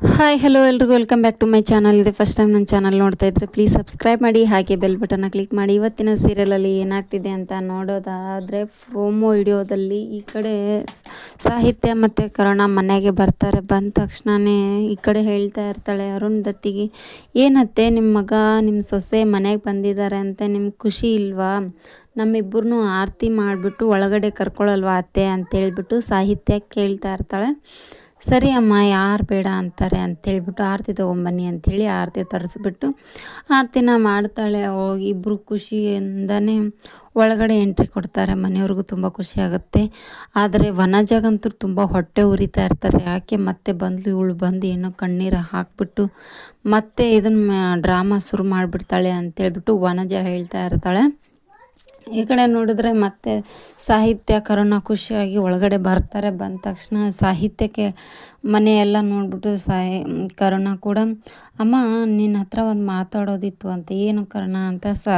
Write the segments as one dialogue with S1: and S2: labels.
S1: Hi hello ಎಲ್ರಿಗೂ. Welcome back to my channel ಇದೆ first time ನನ್ನ ಚಾನಲ್ ನೋಡ್ತಾ ಇದ್ರೆ ಪ್ಲೀಸ್ ಸಬ್ಸ್ಕ್ರೈಬ್ ಮಾಡಿ, ಹಾಗೆ ಬೆಲ್ ಬಟನ್ನ ಕ್ಲಿಕ್ ಮಾಡಿ. ಇವತ್ತಿನ ಸೀರಿಯಲಲ್ಲಿ ಏನಾಗ್ತಿದೆ ಅಂತ ನೋಡೋದಾದರೆ ಪ್ರೋಮೋ ವಿಡಿಯೋದಲ್ಲಿ ಈ ಕಡೆ ಸಾಹಿತ್ಯ ಮತ್ತು ಕರುಣ ಮನೆಗೆ ಬರ್ತಾರೆ. ಬಂದ ತಕ್ಷಣವೇ ಈ ಕಡೆ ಹೇಳ್ತಾ ಇರ್ತಾಳೆ, ಅರುಣ್ ದತ್ತಿಗೆ, ಏನತ್ತೆ ನಿಮ್ಮ ಮಗ? ನಿಮ್ಮ ಸೊಸೆ ಮನೆಗೆ ಬಂದಿದ್ದಾರೆ ಅಂತ ನಿಮ್ಗೆ ಖುಷಿ ಇಲ್ವಾ? ನಮ್ಮಿಬ್ಬರನ್ನೂ ಆರತಿ ಮಾಡಿಬಿಟ್ಟು ಒಳಗಡೆ ಕರ್ಕೊಳ್ಳಲ್ವಾ ಅತ್ತೆ? ಅಂತೇಳ್ಬಿಟ್ಟು ಸಾಹಿತ್ಯ ಕೇಳ್ತಾ ಇರ್ತಾಳೆ. ಸರಿ ಅಮ್ಮ ಯಾರು ಬೇಡ ಅಂತಾರೆ ಅಂತೇಳ್ಬಿಟ್ಟು ಆರತಿ ತೊಗೊಂಬನ್ನಿ ಅಂಥೇಳಿ ಆರತಿ ತರಿಸ್ಬಿಟ್ಟು ಆರತಿನ ಮಾಡ್ತಾಳೆ. ಹೋಗಿ ಇಬ್ಬರು ಖುಷಿಯಿಂದನೇ ಒಳಗಡೆ ಎಂಟ್ರಿ ಕೊಡ್ತಾರೆ. ಮನೆಯವ್ರಿಗೂ ತುಂಬ ಖುಷಿ ಆಗುತ್ತೆ. ಆದರೆ ವನಜಾಗಂತೂ ತುಂಬ ಹೊಟ್ಟೆ ಉರಿತಾ ಇರ್ತಾರೆ. ಯಾಕೆ ಮತ್ತೆ ಬಂದ್ಲು, ಇವಳು ಬಂದು ಏನೋ ಕಣ್ಣೀರು ಹಾಕ್ಬಿಟ್ಟು ಮತ್ತೆ ಇದನ್ನು ಡ್ರಾಮಾ ಶುರು ಮಾಡಿಬಿಡ್ತಾಳೆ ಅಂತೇಳ್ಬಿಟ್ಟು ವನಜ ಹೇಳ್ತಾ ಇರ್ತಾಳೆ. ಈ ಕಡೆ ನೋಡಿದ್ರೆ ಮತ್ತೆ ಸಾಹಿತ್ಯ ಕರೋನಾ ಖುಷಿಯಾಗಿ ಒಳಗಡೆ ಬರ್ತಾರೆ. ಬಂದ ತಕ್ಷಣ ಸಾಹಿತ್ಯಕ್ಕೆ ಮನೆಯೆಲ್ಲ ನೋಡ್ಬಿಟ್ಟು ಸಾಹಿ, ಕರುಣ ಕೂಡ, ಅಮ್ಮ, ನಿನ್ನ ಹತ್ರ ಒಂದು ಮಾತಾಡೋದಿತ್ತು ಅಂತ, ಏನು ಕರುಣ ಅಂತ ಸಾ,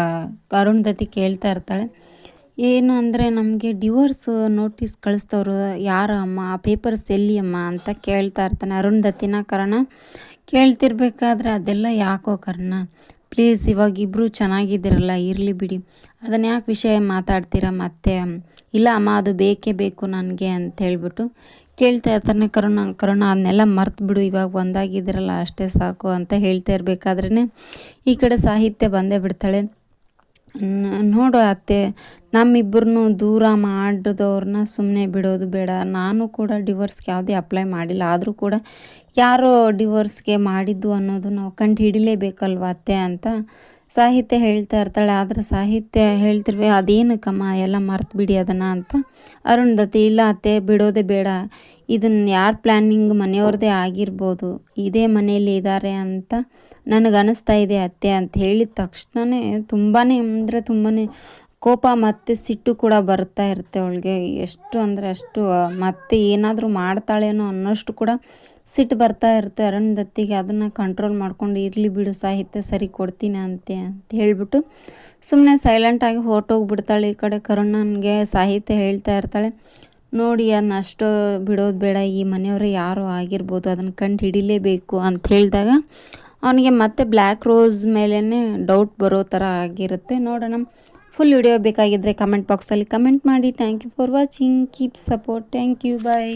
S1: ಕರುಣ್ ದತಿ ಕೇಳ್ತಾ ಇರ್ತಾಳೆ. ಏನು ಅಂದರೆ ನಮಗೆ ಡಿವೋರ್ಸ್ ನೋಟಿಸ್ ಕಳಿಸ್ತವ್ರು ಯಾರು ಅಮ್ಮ? ಆ ಪೇಪರ್ಸ್ ಎಲ್ಲಿ ಅಮ್ಮ ಅಂತ ಕೇಳ್ತಾ ಇರ್ತಾನೆ ಅರುಣ್ ದತ್ತಿನ ಕರ್ಣ. ಕೇಳ್ತಿರ್ಬೇಕಾದ್ರೆ ಅದೆಲ್ಲ ಯಾಕೋ ಕರ್ಣ? ಪ್ಲೀಸ್ ಇವಾಗ ಇಬ್ಬರು ಚೆನ್ನಾಗಿದ್ದೀರಲ್ಲ, ಇರಲಿ ಬಿಡಿ. ಅದನ್ನು ಯಾಕೆ ವಿಷಯ ಮಾತಾಡ್ತೀರಾ ಮತ್ತೆ? ಇಲ್ಲ ಅಮ್ಮ, ಅದು ಬೇಕೇ ಬೇಕು ನನಗೆ ಅಂತ ಹೇಳ್ಬಿಟ್ಟು ಕೇಳ್ತಾ ಇರ್ತಾನೆ ಕರುಣ. ಕರುಣ, ಅದನ್ನೆಲ್ಲ ಮರ್ತು ಬಿಡು, ಇವಾಗ ಒಂದಾಗಿದ್ದೀರಲ್ಲ, ಅಷ್ಟೇ ಸಾಕು ಅಂತ ಹೇಳ್ತಾ ಇರಬೇಕಾದ್ರೇ ಈ ಕಡೆ ಸಾಹಿತ್ಯ ಬಂದೇ ಬಿಡ್ತಾಳೆ. ನೋಡು ಅತ್ತೆ ನಮ್ಮಿಬ್ಬರನ್ನು ದೂರ ಮಾಡಿದವ್ರನ್ನ ಸುಮ್ಮನೆ ಬಿಡೋದು ಬೇಡ. ನಾನು ಕೂಡ ಡಿವೋರ್ಸ್ಗೆ ಯಾವುದೇ ಅಪ್ಲೈ ಮಾಡಿಲ್ಲ. ಆದರೂ ಕೂಡ ಯಾರೋ ಡಿವೋರ್ಸ್ಗೆ ಮಾಡಿದ್ದು ಅನ್ನೋದು ನಾವು ಕಂಡು ಹಿಡಿಲೇಬೇಕಲ್ವ ಅತ್ತೆ ಅಂತ ಸಾಹಿತ್ಯ ಹೇಳ್ತಾ ಇರ್ತಾಳೆ, ಆದರೆ ಸಾಹಿತ್ಯ ಅದೇನು ಕಮ್ಮ, ಎಲ್ಲ ಮರ್ತು ಬಿಡಿ ಅದನ್ನು ಅಂತ. ಅರುಂಧತಿ ಇಲ್ಲ ಅತ್ತೆ, ಬಿಡೋದೆ ಬೇಡ. ಇದನ್ನು ಯಾರ ಪ್ಲ್ಯಾನಿಂಗ್ ಮನೆಯವ್ರದ್ದೇ ಆಗಿರ್ಬೋದು. ಇದೇ ಮನೆಯಲ್ಲಿ ಇದ್ದಾರೆ ಅಂತ ನನಗೆ ಅನಿಸ್ತಾ ಇದೆ ಅತ್ತೆ ಅಂತ ಹೇಳಿದ ತಕ್ಷಣವೇ ತುಂಬಾ ಅಂದರೆ ತುಂಬಾ ಕೋಪ ಮತ್ತು ಸಿಟ್ಟು ಕೂಡ ಬರ್ತಾ ಇರುತ್ತೆ ಅವಳಿಗೆ. ಎಷ್ಟು ಅಂದರೆ ಅಷ್ಟು ಮತ್ತೆ ಏನಾದರೂ ಮಾಡ್ತಾಳೇನೋ ಅನ್ನೋಷ್ಟು ಕೂಡ ಸಿಟ್ಟು ಬರ್ತಾ ಇರುತ್ತೆ ಅರುಂಧತ್ತಿಗೆ ಅದನ್ನು ಕಂಟ್ರೋಲ್ ಮಾಡ್ಕೊಂಡು, ಇರಲಿ ಬಿಡು, ಸಾಹಿತ್ಯ ಸರಿ ಕೊಡ್ತೀನಿ ಅಂತೆ ಅಂತ ಹೇಳಿಬಿಟ್ಟು ಸುಮ್ಮನೆ ಸೈಲೆಂಟಾಗಿ ಹೊರಟೋಗ್ಬಿಡ್ತಾಳೆ. ಈ ಕಡೆ ಕರುಣನಿಗೆ ಸಾಹಿತ್ಯ ಹೇಳ್ತಾ ಇರ್ತಾಳೆ. ನೋಡಿ ಅದನ್ನ ಅಷ್ಟು ಬಿಡೋದು ಬೇಡ. ಈ ಮನೆಯವರು ಯಾರು ಆಗಿರ್ಬೋದು. ಅದನ್ನು ಕಂಡು ಹಿಡಿಲೇಬೇಕು ಅಂತ ಹೇಳಿದಾಗ ಅವನಿಗೆ ಮತ್ತೆ ಬ್ಲ್ಯಾಕ್ ರೋಸ್ ಮೇಲೇ ಡೌಟ್ ಬರೋ ಥರ ಆಗಿರುತ್ತೆ. ನೋಡೋಣ. ಫುಲ್ ವಿಡಿಯೋ ಬೇಕಾಗಿದ್ದರೆ ಕಮೆಂಟ್ ಬಾಕ್ಸಲ್ಲಿ ಕಮೆಂಟ್ ಮಾಡಿ. Thank you for watching keep support thank you bye